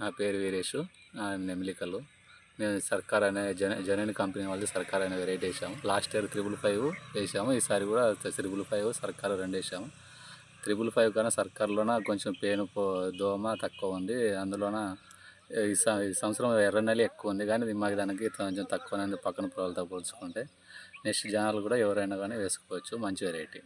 నా పేరు వీరేషు. నా నెమిలికలు. మేము సర్కార్ అనే జన జనని కంపెనీ వాళ్ళు సర్కార్ అనే వెరైటీ వేసాము. లాస్ట్ ఇయర్ త్రిబుల్ ఫైవ్ వేసాము. ఈసారి కూడా త్రిబుల్ ఫైవ్ సర్కార్ రెండు వేసాము. త్రిబుల్ ఫైవ్ కన్నా సర్కార్లోన కొంచెం పేను దోమ తక్కువ ఉంది. అందులోన ఈ ఈ సంవత్సరం ఎర్ర నెల ఎక్కువ ఉంది. కానీ ఇది మాకు దానికి కొంచెం తక్కువనే ఉంది పక్కన పొలాలతో పోల్చుకుంటే. నెక్స్ట్ జనాలు కూడా ఎవరైనా కానీ వేసుకోవచ్చు. మంచి వెరైటీ